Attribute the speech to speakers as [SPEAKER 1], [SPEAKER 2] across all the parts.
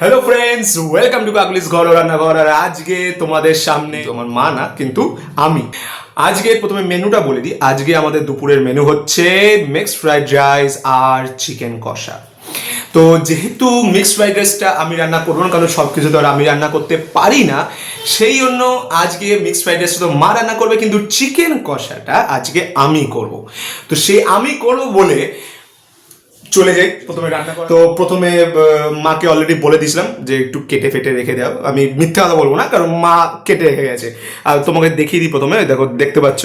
[SPEAKER 1] Hello friends welcome to Kakoli's ঘর রান্নাঘর আর আজকে তোমাদের সামনে তোমার মা না কিন্তু আমি। আজকে প্রথমে মেনুটা বলে দিই। আজকে আমাদের দুপুরের মেনু হচ্ছে মিক্সড ফ্রাইড রাইস আর চিকেন কষা। তো যেহেতু মিক্সড ফ্রাইড রাইসটা আমি রান্না করব না কারণ সব কিছু তো আমি রান্না করতে পারি না সেই জন্য আজকে মিক্সড ফ্রাইড রাইসটা তো মা রান্না করবে কিন্তু চিকেন কষাটা আজকে আমি করব। তো সেই আমি করব বলে চলে যাই প্রথমে রান্না তো প্রথমে মাকে অলরেডি বলে দিয়েছিলাম যে একটু কেটে ফেটে রেখে দাও। আমি মিথ্যা কথা বলব না কারণ মা কেটে রেখে গেছে। আর তোমাকে দেখিয়ে দিই প্রথমে দেখো দেখতে পাচ্ছ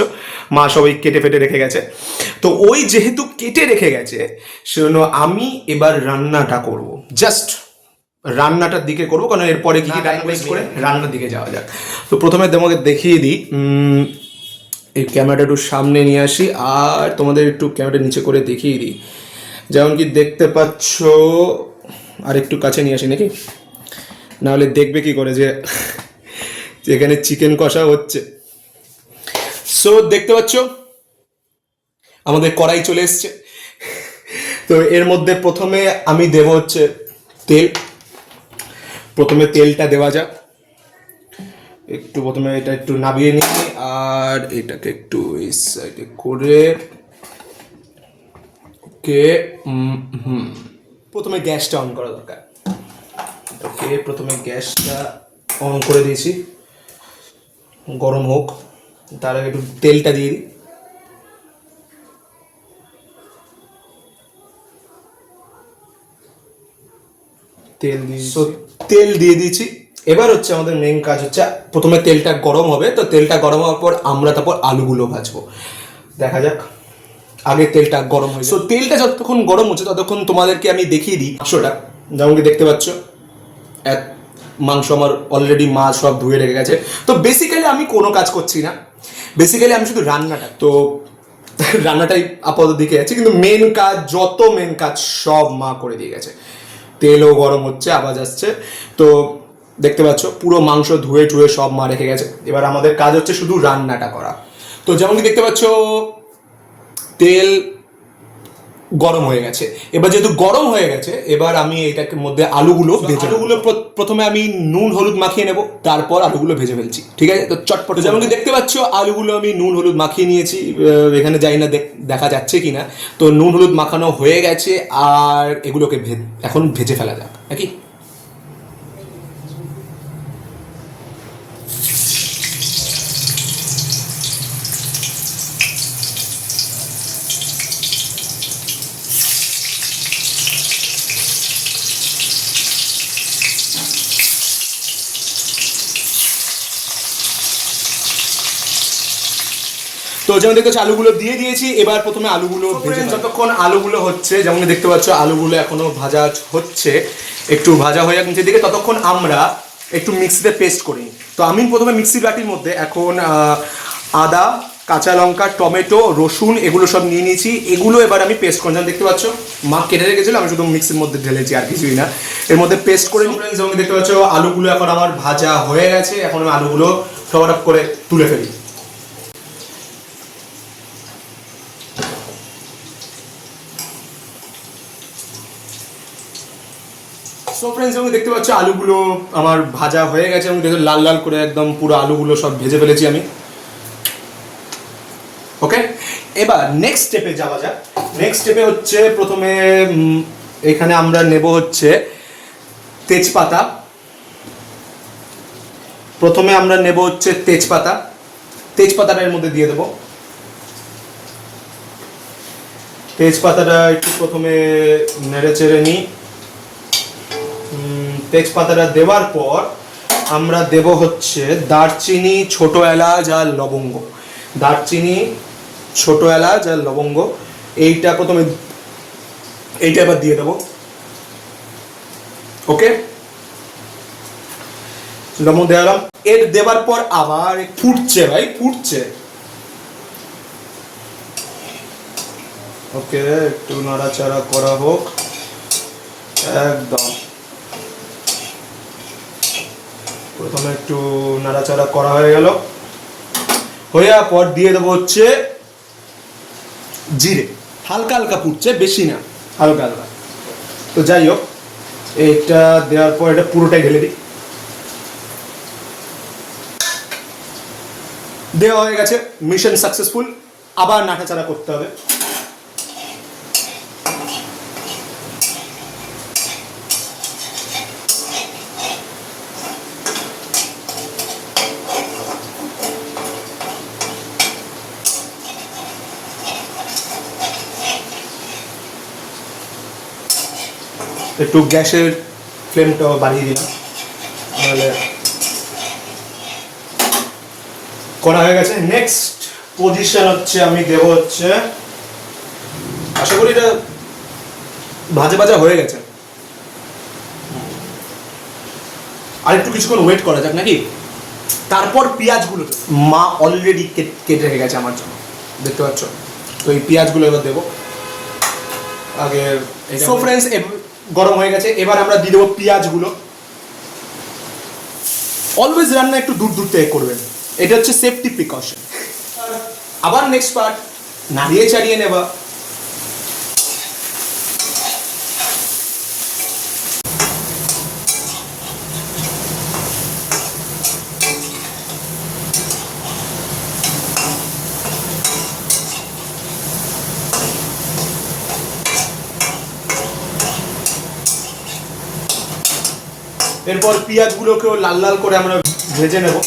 [SPEAKER 1] মা সবাই কেটে ফেটে রেখে গেছে। তো ওই যেহেতু কেটে রেখে গেছে সেজন্য আমি এবার রান্নাটা করব। জাস্ট রান্নাটার দিকে করব কারণ এরপরে কি কি টাইম ওয়েস্ট করে রান্নার দিকে যাওয়া যাক। তো প্রথমে তোমাকে দেখিয়ে দিই উম, এই ক্যামেরাটা একটু সামনে নিয়ে আসি আর তোমাদের একটু ক্যামেরাটা নিচে করে দেখিয়ে দিই। যেমন কি দেখতে পাচ্ছ, আর একটু কাছে নিয়ে আসি নাকি? নাহলে দেখবে কি করে যে, এখানে চিকেন কষা হচ্ছে। সো দেখতে পাচ্ছ? আমাদের কড়াই চলে এসছে। তো, এর মধ্যে প্রথমে আমি দেব হচ্ছে তেল। প্রথমে তেলটা দেওয়া যাক। একটু প্রথমে এটা একটু নাবিয়ে নিই, আর এটাকে একটু এই সাইডে করে ওকে হুম। প্রথমে গ্যাসটা অন করা দরকার। ওকে প্রথমে গ্যাসটা অন করে দিয়েছি। গরম হোক তার আগে একটু তেলটা দিয়ে দিই। তেল দিয়ে সো তেল দিয়ে দিয়েছি। এবার হচ্ছে আমাদের মেন কাজ হচ্ছে প্রথমে তেলটা গরম হবে। তো তেলটা গরম হওয়ার পর আমরা তারপর আলুগুলো ভাজবো। দেখা যাক। আগে তেলটা গরম হয়ে সো তেলটা যতক্ষণ গরম হচ্ছে ততক্ষণ তোমাদেরকে আমি দেখিয়ে দিই মাংসটা। যেমন কি দেখতে পাচ্ছ? এক মাংস আমার অলরেডি মা সব ধুয়ে রেখে গেছে। তো বেসিক্যালি আমি কোনো কাজ করছি না। বেসিক্যালি আমি শুধু রান্নাটা। তো রান্নাটাই আপাতত দিকে আছে কিন্তু মেন কাজ যত মেন কাজ সব মা করে দিয়ে গেছে। তেলও গরম হচ্ছে আওয়াজ আসছে। তো দেখতে পাচ্ছ পুরো মাংস ধুয়ে টুয়ে সব মা রেখে গেছে। এবার আমাদের কাজ হচ্ছে শুধু রান্নাটা করা। তো যেমন কি দেখতে পাচ্ছ তেল গরম হয়ে গেছে। এবার যেহেতু গরম হয়ে গেছে এবার আমি এটাকে মধ্যে আলুগুলো ভেজে আলুগুলো প্রথমে আমি নুন হলুদ মাখিয়ে নেব তারপর আলুগুলো ভেজে ফেলছি। ঠিক আছে? তো চটপট যেমন কি দেখতে পাচ্ছ আলুগুলো আমি নুন হলুদ মাখিয়ে নিয়েছি। এখানে জানি না দেখ- যাচ্ছে কি না তো নুন হলুদ মাখানো হয়ে গেছে আর এগুলোকে এখন ভেজে ফেলা যাক। নাকি? তো যেমন দেখতে পাচ্ছ আলুগুলো দিয়ে দিয়েছি এবার প্রথমে আলুগুলো ভেজে যতক্ষণ আলুগুলো হচ্ছে যেমন দেখতে পাচ্ছ আলুগুলো এখনও ভাজা হচ্ছে একটু ভাজা হয়ে নিচের দিকে ততক্ষণ আমরা একটু মিক্সিতে পেস্ট করি তো আমি প্রথমে মিক্সির বাটির মধ্যে এখন আদা কাঁচা লঙ্কা টমেটো রসুন এগুলো সব নিয়ে নিয়েছি। এগুলো এবার আমি পেস্ট করলাম যেমন দেখতে পাচ্ছ মা কেটে রেখেছিল আমি শুধু মিক্সির মধ্যে ঢেলেছি আর কিছুই না। এর মধ্যে পেস্ট করে যেমন দেখতে পাচ্ছ আলুগুলো এখন আমার ভাজা হয়ে গেছে এখন আমি আলুগুলো টপ করে তুলে ফেলি। সো ফ্রেন্ডস যেমন দেখতে পাচ্ছি আলুগুলো আমার ভাজা হয়ে গেছে এবং দেখো লাল লাল করে একদম পুরো আলুগুলো সব ভেজে ফেলেছি আমি। ওকে এবার নেক্সট স্টেপে যাওয়া যাক। নেক্সট স্টেপে হচ্ছে প্রথমে এখানে আমরা নেব হচ্ছে তেজপাতা। প্রথমে আমরা নেব হচ্ছে তেজপাতা। তেজপাতাটা এর মধ্যে দিয়ে দেবো। তেজপাতাটা একটু প্রথমে নেড়ে চেড়ে নিই। তেজপাতাটা দেওয়ার পর আমরা দেব হচ্ছে দারচিনি, ছোট এলাচ আর লবঙ্গ। দারচিনি, ছোট এলাচ আর লবঙ্গ। এইটা প্রথমে, এইটা এবার দিয়ে দেবো। ওকে? লবঙ্গ দেওয়ালাম এর দেওয়ার পর আবার ফুটছে ভাই, ফুটছে। ওকে, একটু নাড়াচাড়া করা হোক। একদম। প্রথমে একটু নাড়াচাড়া করা হয়ে গেল। হয়ে পর দিয়ে দেবো হচ্ছে জিরে। হালকা হালকা ফুটছে বেশি না। হালকা হালকা। তো যাই হোক এটা দেওয়ার পর এটা পুরোটাই ঢেলে দিই। দেওয়া হয়ে গেছে মিশন সাকসেসফুল। আবার নাটাচাড়া করতে হবে। একটু গ্যাসের ফ্লেমটা বাড়িয়ে দিলাম। নাহলে করা হয়ে গেছে। নেক্সট পজিশন হচ্ছে আমি দেব হচ্ছে আশা করি এটা ভাজা ভাজা হয়ে গেছে। আর একটু কিছুক্ষণ ওয়েট করা যাক নাকি? তারপর পেঁয়াজগুলো মা অলরেডি কেটে রেখে গেছে আমার জন্য। দেখতে পাচ্ছ? তো এই পেঁয়াজগুলো এবার দেবো। আগে সো ফ্রেন্ডস গরম হয়ে গেছে। এবার আমরা দিয়ে দেবো পেঁয়াজগুলো। অলওয়েজ রান্না একটু দূর দূর থেকে করবেন। এটা হচ্ছে সেফটি প্রিকশন আবার নেক্সট পার্ট নাড়িয়ে চাড়িয়ে নেবা এরপর পেঁয়াজগুলোকেও লাল লাল করে আমরা ভেজে নেব।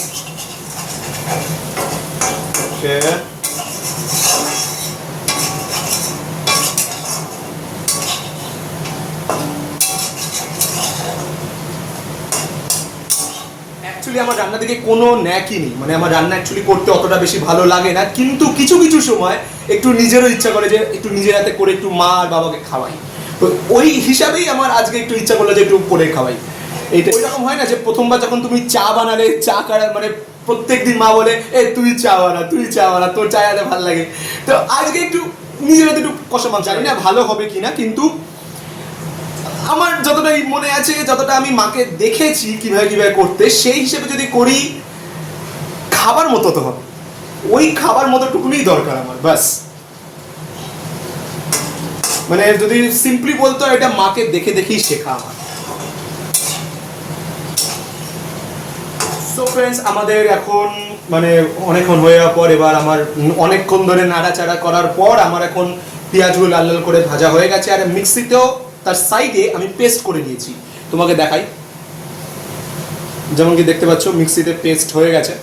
[SPEAKER 1] আমার রান্না থেকে কোনো ন্যাকই নেই। মানে আমার রান্না অ্যাকচুয়ালি করতে অতটা বেশি ভালো লাগে না, কিন্তু কিছু কিছু সময় একটু নিজেরও ইচ্ছা করে যে একটু নিজের হাতে করে একটু মা আর বাবাকে খাওয়াই। তো ওই হিসাবেই আমার আজকে একটু ইচ্ছা করল যে একটু করে খাওয়াই। এইটা হয় না যে প্রথমবার যখন তুমি চা বানালে, চা মানে মা বলে, এ, তুই চা বানা, তুই চা বানা, তোর চা ভালো লাগে। তো আজকে একটু নিজের একটু কষা মাংস, জানি না ভালো হবে কিনা, কিন্তু আমার যতটা মনে আছে, যতটা আমি মাকে দেখেছি কীভাবে কীভাবে করতে, সেই হিসেবে যদি করি, খাবার মতো তো হবে। ওই খাবার মতো টুকুনি দরকার আমার, ব্যাস। মানে যদি সিম্পলি বলতো, এটা মাকে দেখে দেখেই শেখা আমার। সো ফ্রেন্ডস আমাদের এখন মানে অনেকক্ষণ হয়ে যাওয়ার পর এবার আমার অনেকক্ষণ ধরে নাড়াচাড়া করার পর আমার এখন পেঁয়াজগুলো লাল লাল করে ভাজা হয়ে গেছে আর মিক্সিতেও তার সাইডে আমি পেস্ট করে নিয়েছি। তোমাকে দেখাই। যেমন কি দেখতে পাচ্ছ, মিক্সিতে পেস্ট হয়ে গেছে।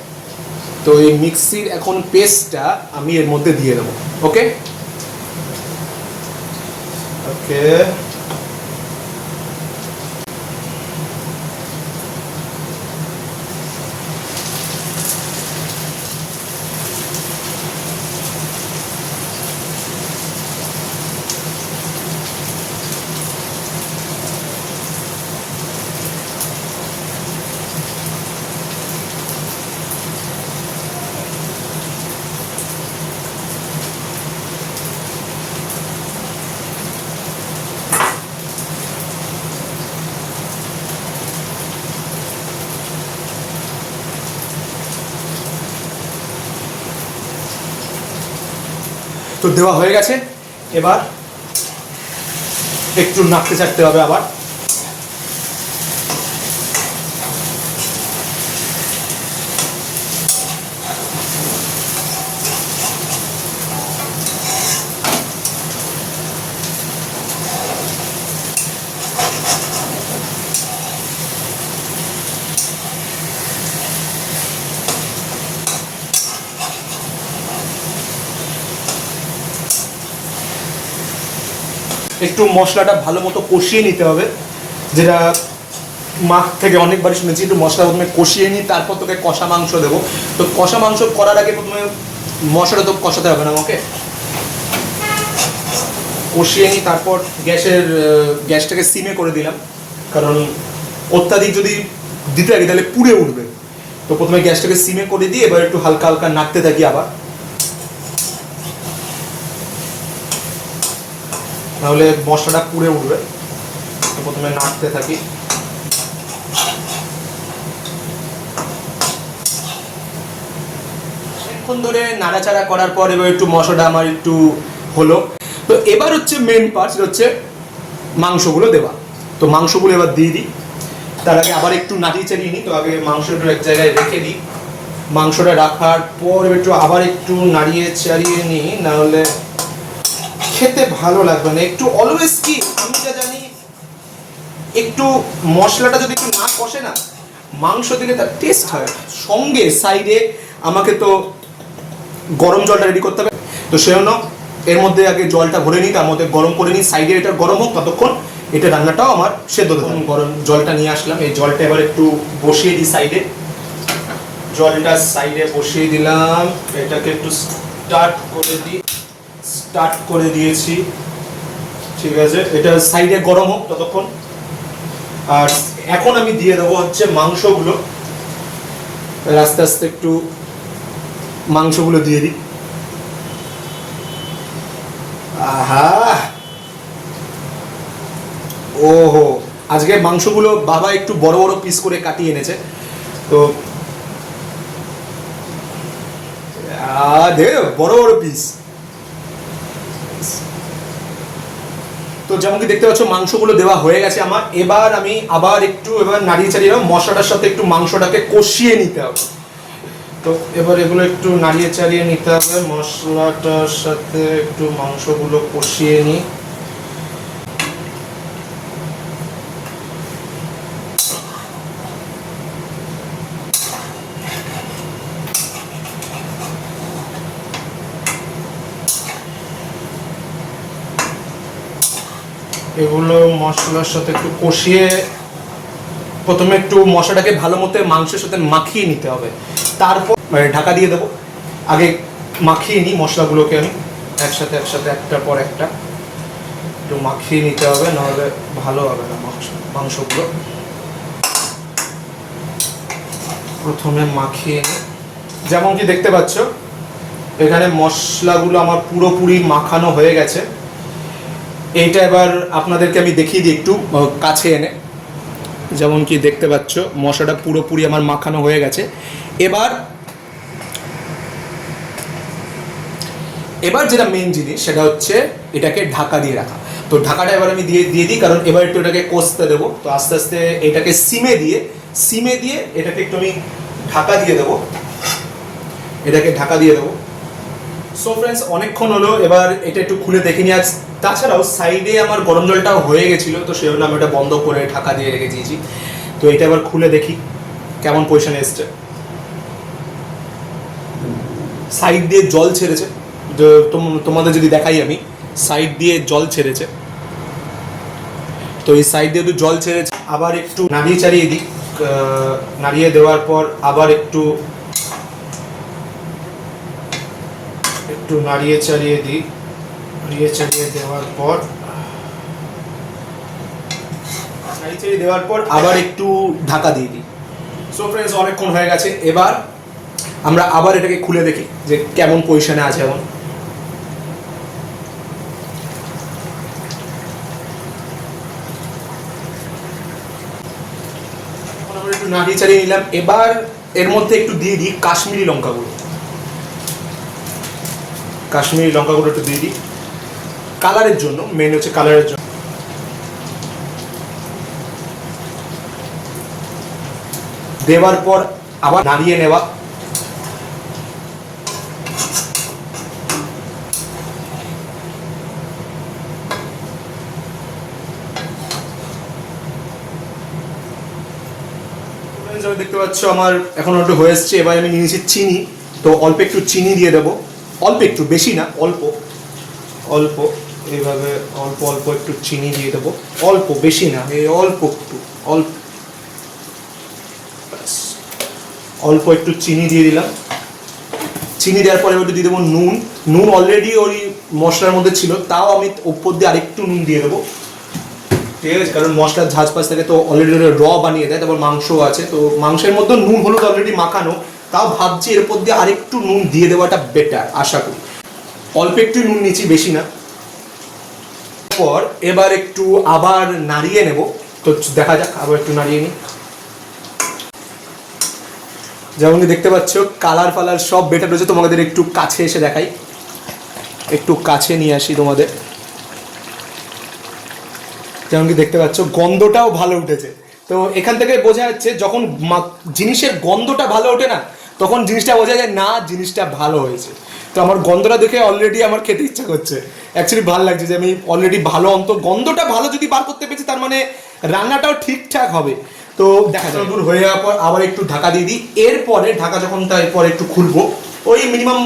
[SPEAKER 1] তো এই মিক্সির এখন পেস্টটা আমি এর মধ্যে দিয়ে দেবো। ওকে ওকে তো দেওয়া হয়ে গেছে। এবার একটু নাকতে চাটতে হবে আবার। একটু মশলাটা ভালো মতো কষিয়ে নিতে হবে। যেটা মাখ থেকে অনেকবারই শুনেছি, একটু মশলা প্রথমে কষিয়ে নিই তারপর তোকে কষা মাংস দেবো। তো কষা মাংস করার আগে প্রথমে মশলাটা তো কষাতে হবে না আমাকে? কষিয়ে নিই তারপর গ্যাসের গ্যাসটাকে সিমে করে দিলাম। কারণ অত্যাধিক যদি দিতে থাকি তাহলে পুড়ে উঠবে। তো প্রথমে গ্যাসটাকে সিমে করে দিয়ে এবার একটু হালকা হালকা নাড়তে থাকি আবার। তাহলে মশলাটা পুড়ে উঠবে। প্রথমে নাড়তে থাকি। অনেকক্ষণ ধরে নাড়াচাড়া করার পর এবার একটু মশলাটা আমার একটু হলো। তো এবার হচ্ছে মেন পার্ট হচ্ছে মাংসগুলো দেওয়া। তো মাংসগুলো এবার দিয়ে দিই। তার আগে আবার একটু নাড়িয়ে চালিয়ে নিই। তো আগে মাংসটা এক জায়গায় রেখে দিই। মাংসটা রাখার পর একটু আবার একটু নাড়িয়ে চাড়িয়ে নিই। নাহলে খেতে ভালো লাগবে না। একটু অলওয়েজ কি, আমি যা জানি, একটু মশলাটা যদি একটু না কষে না মাংস দিলে তার টেস্ট হয়। সঙ্গে সাইডে আমাকে তো গরম জলটা রেডি করতে হবে। তো সেজন্য এর মধ্যে আগে জলটা ভরে নিই, তার মধ্যে গরম করে নিই। সাইডে এটা গরম হোক, ততক্ষণ এটা রান্নাটাও আমার সেদ্ধ থাকবে। গরম জলটা নিয়ে আসলাম। এই জলটা এবার একটু বসিয়ে দিই সাইডে জলটা সাইডে বসিয়ে দিলাম। এটাকে একটু স্টার্ট করে দিই। স্টার্ট করে দিয়েছি। ঠিক আছে? এটা সাইডে গরম হোক ততক্ষণ। আর এখন আমি দিয়ে দেবো হচ্ছে মাংসগুলো। আস্তে আস্তে একটু মাংসগুলো দিয়ে দিই। আহা! ওহো! আজকে মাংসগুলো বাবা একটু বড় বড় পিস করে কাটিয়ে এনেছে। তো বড় বড় পিস তো যেমন কি দেখতে পাচ্ছ, মাংসগুলো দেওয়া হয়ে গেছে আমার। এবার আমি আবার একটু এবার নাড়িয়ে চাড়িয়ে। মশলাটার সাথে একটু মাংসটাকে কষিয়ে নিতে হবে। তো এবার এগুলো একটু নাড়িয়ে চাড়িয়ে নিতে হবে, মশলাটার সাথে একটু মাংসগুলো কষিয়ে নিই। এগুলো মশলার সাথে একটু কষিয়ে প্রথমে একটু মশলাটাকে ভালো মতো মাংসের সাথে মাখিয়ে নিতে হবে। তারপর মানে ঢাকা দিয়ে দেবো। আগে মাখিয়ে নিই মশলাগুলোকে আমি। একসাথে একসাথে একটা পর একটা। একটু মাখিয়ে নিতে হবে, নাহলে ভালো হবে না মাংস, মাংসগুলো। প্রথমে মাখিয়ে নিই। যেমন কি দেখতে পাচ্ছ, এখানে মশলাগুলো আমার পুরোপুরি মাখানো হয়ে গেছে। এইটা এবার আপনাদেরকে আমি দেখিয়ে দিই একটু কাছে এনে। যেমন কি দেখতে পাচ্ছ মশলাটা পুরোপুরি আমার মাখানো হয়ে গেছে। এবার এবার যেটা মেন জিনিস, সেটা হচ্ছে এটাকে ঢাকা দিয়ে রাখা। তো ঢাকাটা এবার আমি দিয়ে দিয়ে দিই, কারণ এবার একটু এটাকে কষতে দেবো। তো আস্তে আস্তে এটাকে সিমে দিয়ে সিমে দিয়ে এটাকে একটু আমি ঢাকা দিয়ে দেবো। এটাকে ঢাকা দিয়ে দেবো। সো ফ্রেন্ডস অনেকক্ষণ হলো, এবার এটা একটু খুলে দেখে নিয়ে তাছাড়াও সাইডে আমার গরম জলটাও হয়ে গেছিল, তো সেই জন্য আমি ওটা বন্ধ করে ঢাকা দিয়ে রেখে দিয়েছি তো এটা এবার খুলে দেখি কেমন পজিশনে এসছে। সাইড দিয়ে জল ছেড়েছে। তোম- তোমাদের যদি দেখাই আমি সাইড দিয়ে জল ছেড়েছে। তো এই সাইড দিয়ে একটু জল ছেড়েছে, আবার একটু নাড়িয়ে চাড়িয়ে দিই। নাড়িয়ে দেওয়ার পর আবার একটু একটু নাড়িয়ে চাড়িয়ে দিই। নাড়িয়ে চাড়িয়ে দেওয়ার পর নাড়িয়ে চাড়িয়ে দেওয়ার পর আবার একটু ঢাকা দিয়ে দিই। সো ফ্রেন্ডস অনেকক্ষণ হয়ে গেছে। এবার আমরা আবার এটাকে খুলে দেখি যে কেমন পজিশনে আছে এখন। একটু নাড়িয়ে চাড়িয়ে নিলাম। এবার এর মধ্যে একটু দিয়ে দিই কাশ্মীরি লঙ্কা গুঁড়ো কাশ্মীরি লঙ্কা গুঁড়ো একটু দিয়ে দিই। কালারের জন্য মেন হচ্ছে কালারের জন্য। দেওয়ার পর আবার নাড়িয়ে নেওয়া। দেখতে পাচ্ছ আমার এখন একটু হয়ে এসছে, এবার আমি নিয়েছি চিনি। তো অল্প একটু চিনি দিয়ে দেবো। অল্প একটু, বেশি না, অল্প। অল্প। এইভাবে অল্প অল্প একটু চিনি দিয়ে দেবো। অল্প, বেশি না, এই অল্প একটু, অল্প। অল্প একটু চিনি দিয়ে দিলাম। চিনি দেওয়ার পরে একটু দিয়ে দেবো নুন। নুন অলরেডি ওই মশলার মধ্যে ছিল, তাও আমি উপর দিয়ে আরেকটু নুন দিয়ে দেবো। ঠিক আছে, কারণ মশলার ঝাঁজ পাশ থেকে তো অলরেডি র বানিয়ে দেয়, তারপর মাংস আছে। তো মাংসের মধ্যে নুন, হলুদ অলরেডি মাখানো, তাও ভাবছি এর উপর দিয়ে আরেকটু নুন দিয়ে দেওয়াটা বেটার আশা করি। অল্প একটু নুন নিচ্ছি বেশি না। পর এবার একটু আবার নাড়িয়ে নেব। তো দেখা যাক আবার একটু নাড়িয়ে নিই। যেমন দেখতে পাচ্ছ, কালার ফালার সব বেটার রয়েছে। তোমাদের একটু কাছে এসে দেখাই। একটু কাছে নিয়ে আসি তোমাদের। যেমন কি দেখতে পাচ্ছ, গন্ধটাও ভালো উঠেছে। তো এখান থেকে বোঝা যাচ্ছে, যখন জিনিসের গন্ধটা ভালো ওঠে না, তখন জিনিসটা বোঝা যায়, না, জিনিসটা ভালো হয়েছে। তো আমার গন্ধটা দেখে অলরেডি আমার খেতে ইচ্ছা করছে। অ্যাকচুয়ালি ভালো লাগছে যে আমি অলরেডি ভালো অন্ত গন্ধটা ভালো যদি বার করতে পেরেছি, তার মানে রান্নাটাও ঠিকঠাক হবে। তো দেখা যায় দূর হয়ে যাওয়ার পর আবার একটু ঢাকা দিয়ে দিই। এরপরে ঢাকা যখন তারপর একটু খুলবো, ওই মিনিমাম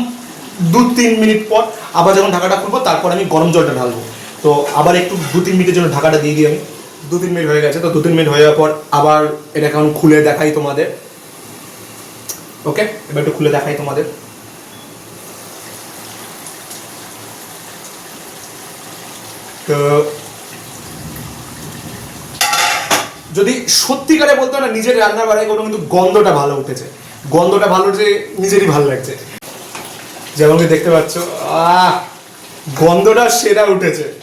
[SPEAKER 1] দু তিন মিনিট পর আবার যখন ঢাকাটা খুলবো, তারপর আমি গরম জলটা ঢালবো। তো আবার একটু দু তিন মিনিটের জন্য ঢাকাটা দিয়ে দিই আমি। দু তিন মিনিট হয়ে গেছে, তো দু তিন মিনিট হয়ে যাওয়ার পর আবার এটা এখন খুলে দেখাই তোমাদের। ওকে এবার একটু খুলে দেখাই তোমাদের। তো যদি সত্যিকারে বলতে না, নিজের রান্নার বাড়াই কোনো কিন্তু গন্ধটা ভালো উঠেছে। গন্ধটা ভালো উঠেছে, নিজেরই ভালো লাগছে। যেমন দেখতে পাচ্ছ, আহ, গন্ধটা সেরা উঠেছে।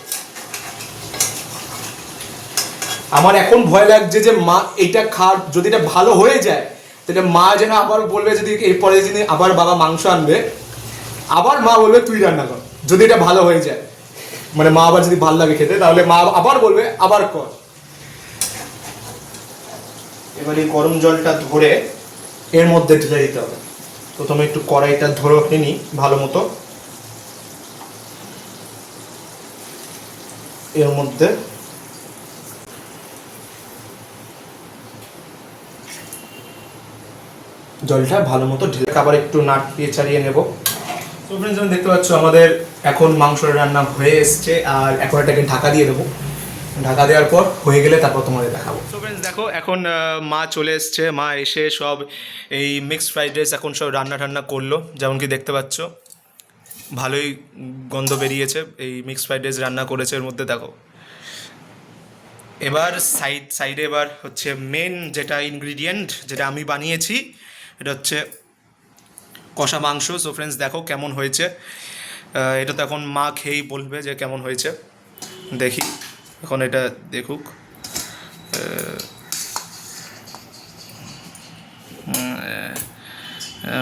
[SPEAKER 1] আমার এখন ভয় লাগছে যে মা এটা খাওয়ার, যদি এটা ভালো হয়ে যায়, তাহলে মা যেন আবার বলবে যদি এরপরে যদি আবার বাবা মাংস আনবে, আবার মা বলবে তুই রান্না কর, যদি এটা ভালো হয়ে যায়। মানে মা আবার যদি ভালো লাগে খেতে, তাহলে মা আবার বলবে, আবার কর। এবার এই গরম জলটা ধরে এর মধ্যে ঢেলে দিতে হবে। প্রথমে একটু কড়াইটা ধরে নিই ভালো মতো। এর মধ্যে জলটা ভালো মতো ঢেলে, আবার একটু নাড়িয়ে চাড়িয়ে নেব। তো ফ্রেন্ডস আমি দেখতে পাচ্ছ আমাদের এখন মাংসের রান্না হয়ে এসছে, আর এখন এটাকে ঢাকা দিয়ে দেবো। ঢাকা দেওয়ার পর হয়ে গেলে তারপর তোমাদের দেখাবো। তো ফ্রেন্ডস দেখো, এখন মা চলে এসছে। মা এসে সব এই মিক্সড ফ্রাইড রাইস এখন সব রান্না টান্না করল। যেমন কি দেখতে পাচ্ছ, ভালোই গন্ধ বেরিয়েছে। এই মিক্সড ফ্রাইড রাইস রান্না করেছে এর মধ্যে, দেখো। এবার সাইড সাইডে এবার হচ্ছে মেন যেটা ইনগ্রিডিয়েন্ট যেটা আমি বানিয়েছি, এটা হচ্ছে কষা মাংস। সো ফ্রেন্ডস দেখো কেমন হয়েছে। এটা তো এখন মা খেয়েই বলবে যে কেমন হয়েছে। দেখি এখন এটা দেখুক।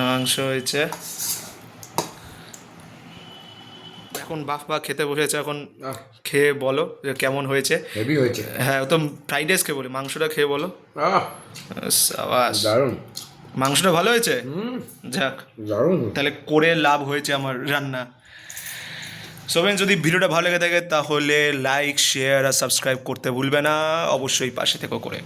[SPEAKER 1] মাংস হয়েছে। এখন বাফ বা খেতে বসেছে এখন খেয়ে বলো যে কেমন হয়েছে।
[SPEAKER 2] হেভি হয়েছে।
[SPEAKER 1] হ্যাঁ তো ফ্রাইড রাইস খেয়ে বলি মাংসটা খেয়ে বলো। সাবাস।
[SPEAKER 2] দারুণ।
[SPEAKER 1] মাংসটা ভালো হয়েছে? যাক। তাহলে করে লাভ হয়েছে আমার রান্না। সোবেন যদি ভিডিওটা ভালো লেগে থাকে তাহলে লাইক শেয়ার আর সাবস্ক্রাইব করতে ভুলবে না। অবশ্যই পাশে থেকে করে।